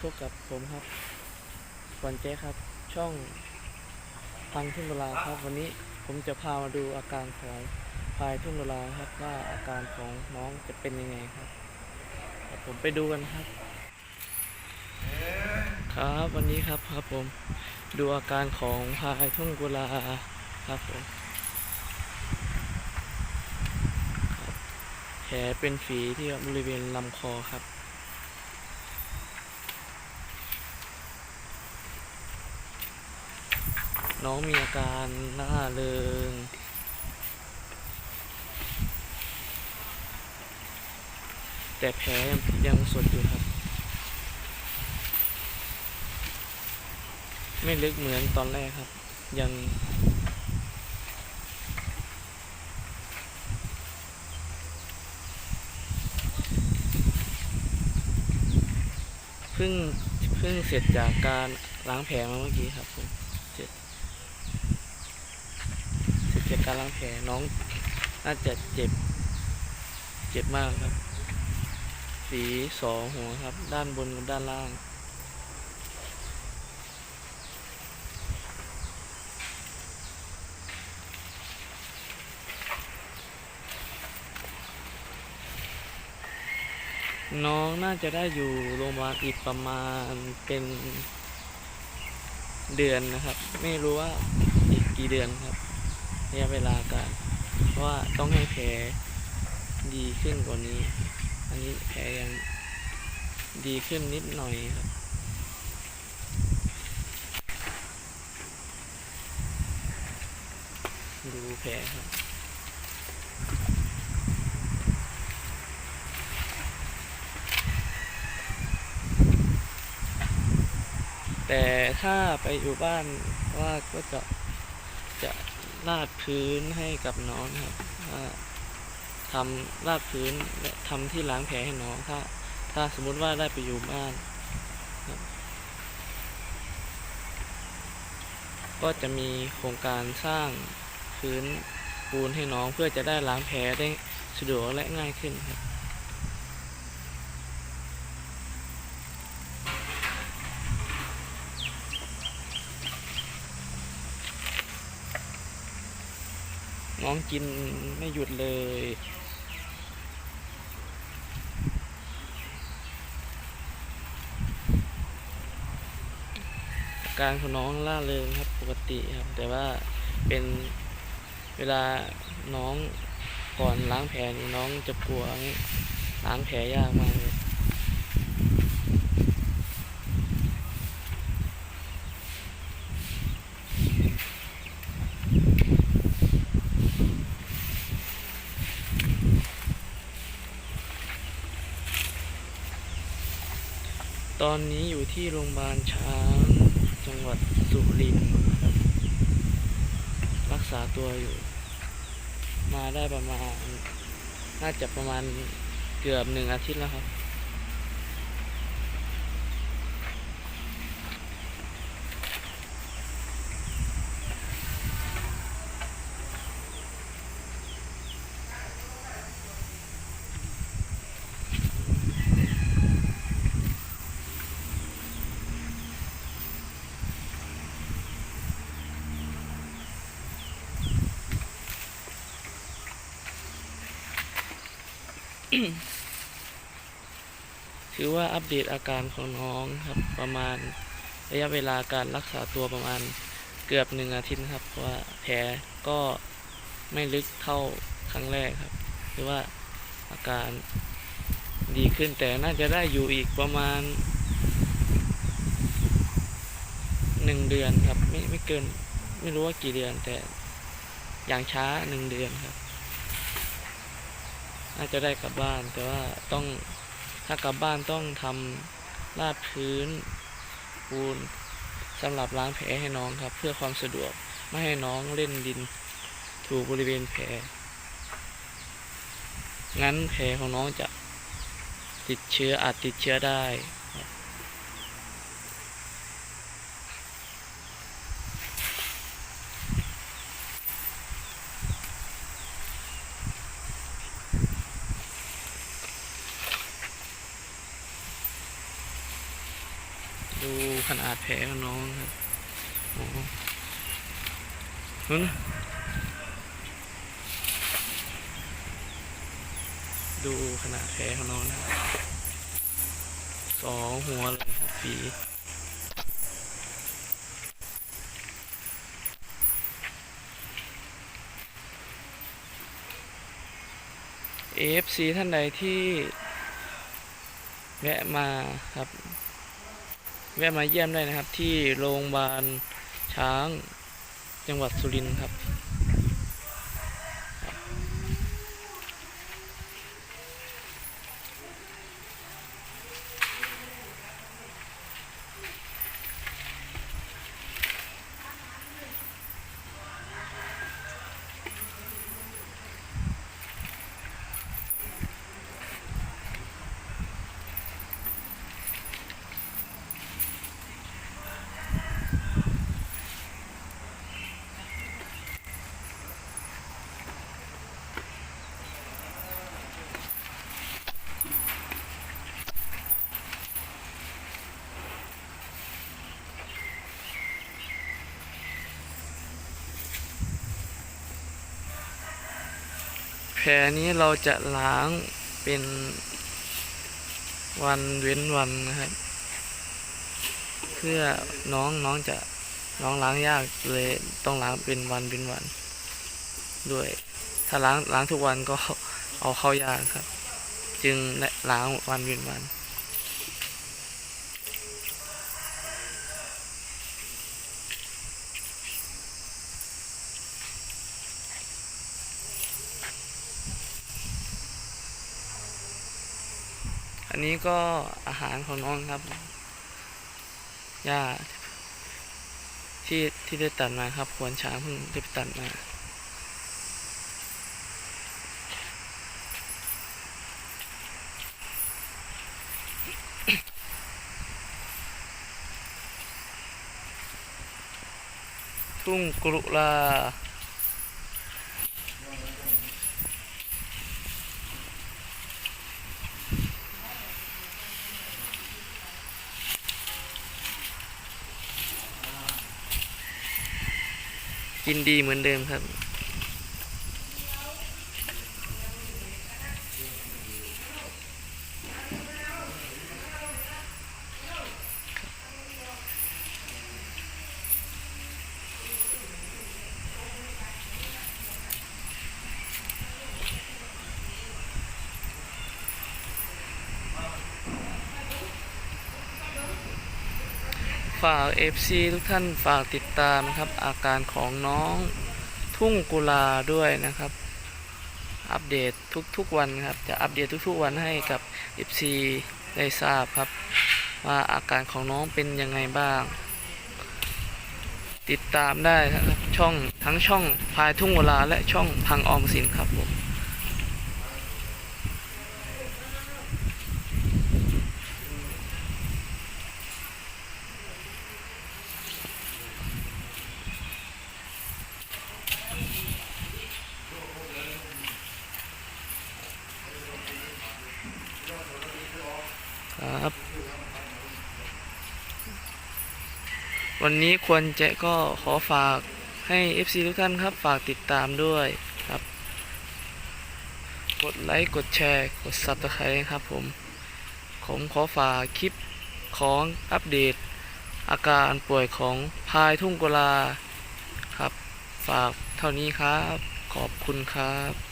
พบกับผมครับวัญเจ๊ครับ ช่องพังทุ่งกุลาครับ วันนี้ผมจะพามาดูอาการของพายทุ่งกุลาครับ ว่าอาการของน้องจะเป็นยังไงครับผมไปดูกันครับ ครับวันนี้ครับครับผมดูอาการของพายทุ่งกุลาครับผมบแผลเป็นฝีที่บริเวณลำคอครับ น้องมีอาการล่าเริงแต่แผลยังสดอยู่ครับ ไม่ลึกเหมือนตอนแรกครับ ยัง เพิ่งเพิ่งเสร็จจากการล้างแผลมาเมื่อกี้ครับผมเสร็จ จากการล้างแผลน้องน่าจะเจ็บ เจ็บมากครับฝีสองหัวครับ ด้านบนกับด้านล่างน้องน่าจะได้อยู่โรงพยาบาลอีกประมาณเป็นเดือนนะครับ ไม่รู้ว่าอีกกี่เดือนครับ ระยะเวลาการเพราะว่าต้องให้แผลดีขึ้นกว่านี้ อันนี้แผลยังดีขึ้นนิดหน่อยครับดูแผลครับแต่ถ้าไปอยู่บ้านว่าก็จะจะ ลาดพื้นให้กับน้องครับว่าทำลาดพื้นและทำที่ล้างแผลให้น้องถ้า ถ้าสมมุติว่าได้ไปอยู่บ้านครับ ก็จะมีโครงการสร้างพื้นปูนให้น้องเพื่อจะได้ล้างแผลได้สะดวกและง่ายขึ้นครับ น้องกินไม่หยุดเลยอาการของน้องล่าเริงครับปกติครับ แต่ว่าเป็นเวลาน้องก่อนล้างแผลนี่น้องจะกลัวล้างแผลยากมากเลย ตอนนี้อยู่ที่โรงพยาบาลช้าง จังหวัดสุรินทร์รักษาตัวอยู่ มาได้ประมาณ น่าจะประมาณเกือบหนึ่งอาทิตย์แล้วครับ ถือว่าอัปเดตอาการของน้องครับ ประมาณระยะเวลาการรักษาตัวประมาณเกือบหนึ่งอาทิตย์นะครับเพราะว่าแผลก็ไม่ลึกเท่าครั้งแรกครับ หรือว่าอาการดีขึ้นแต่น่าจะได้อยู่อีกประมาณหนึ่งเดือนครับ ไม่ไม่เกิน ไม่รู้ว่ากี่เดือนแต่อย่างช้าหนึ่งเดือนครับ น่าจะได้กลับบ้าน แต่ว่าต้องถ้ากลับบ้านต้องทำลาดพื้นปูนสำหรับล้างแผลให้น้องครับ เพื่อความสะดวกไม่ให้น้องเล่นดินถูกบริเวณแผลงั้นแผลของน้องจะติดเชื้ออาจติดเชื้อได้ครับ ขนาดแผลของน้องครับโอ้หึดูขนาดแผลของน้องนะสองหัวเลยครับฝี AFC ท่านใดที่แวะมาครับ แวะมาเยี่ยมได้นะครับ ที่โรงพยาบาลช้างจังหวัดสุรินทร์ครับ ลนี้เราจะล้างเป็นวันเว้นวันนะครับ เพื่อน้องน้องจะน้องล้างยากเลยต้องล้างเป็นวันเป็นวัน ด้วย ถ้าล้างล้างทุกวันก็เอาเข้ายากครับ จึงล้างวันเว้นวัน อันนี้ก็อาหารของน้องครับหญ้าที่ที่ได้ตัดมาครับควรช้างเพิ่งได้ตัดมาทุ่งกรุลา กินดีเหมือนเดิมครับาก FC ทุกท่านฝากติดตามนะครับ อาการของน้องทุ่งกุลาด้วยนะครับ อัปเดตทุกๆวันครับ จะอัปเดตทุกๆวันให้กับ FC ได้ทราบครับ ว่าอาการของน้องเป็นยังไงบ้าง ติดตามได้นะครับช่องทั้งช่องพายทุ่งกุลาและช่องพังออมสินครับผม ครับ วันนี้ควรจะก็ขอฝากให้ FC ทุกท่านครับ ฝากติดตามด้วยครับ กดไลค์กดแชร์ กด Subscribe ครับผม ผมขอฝากคลิปของอัปเดต อาการป่วยของพายทุ่งกุลาครับ ฝากเท่านี้ครับ ขอบคุณครับ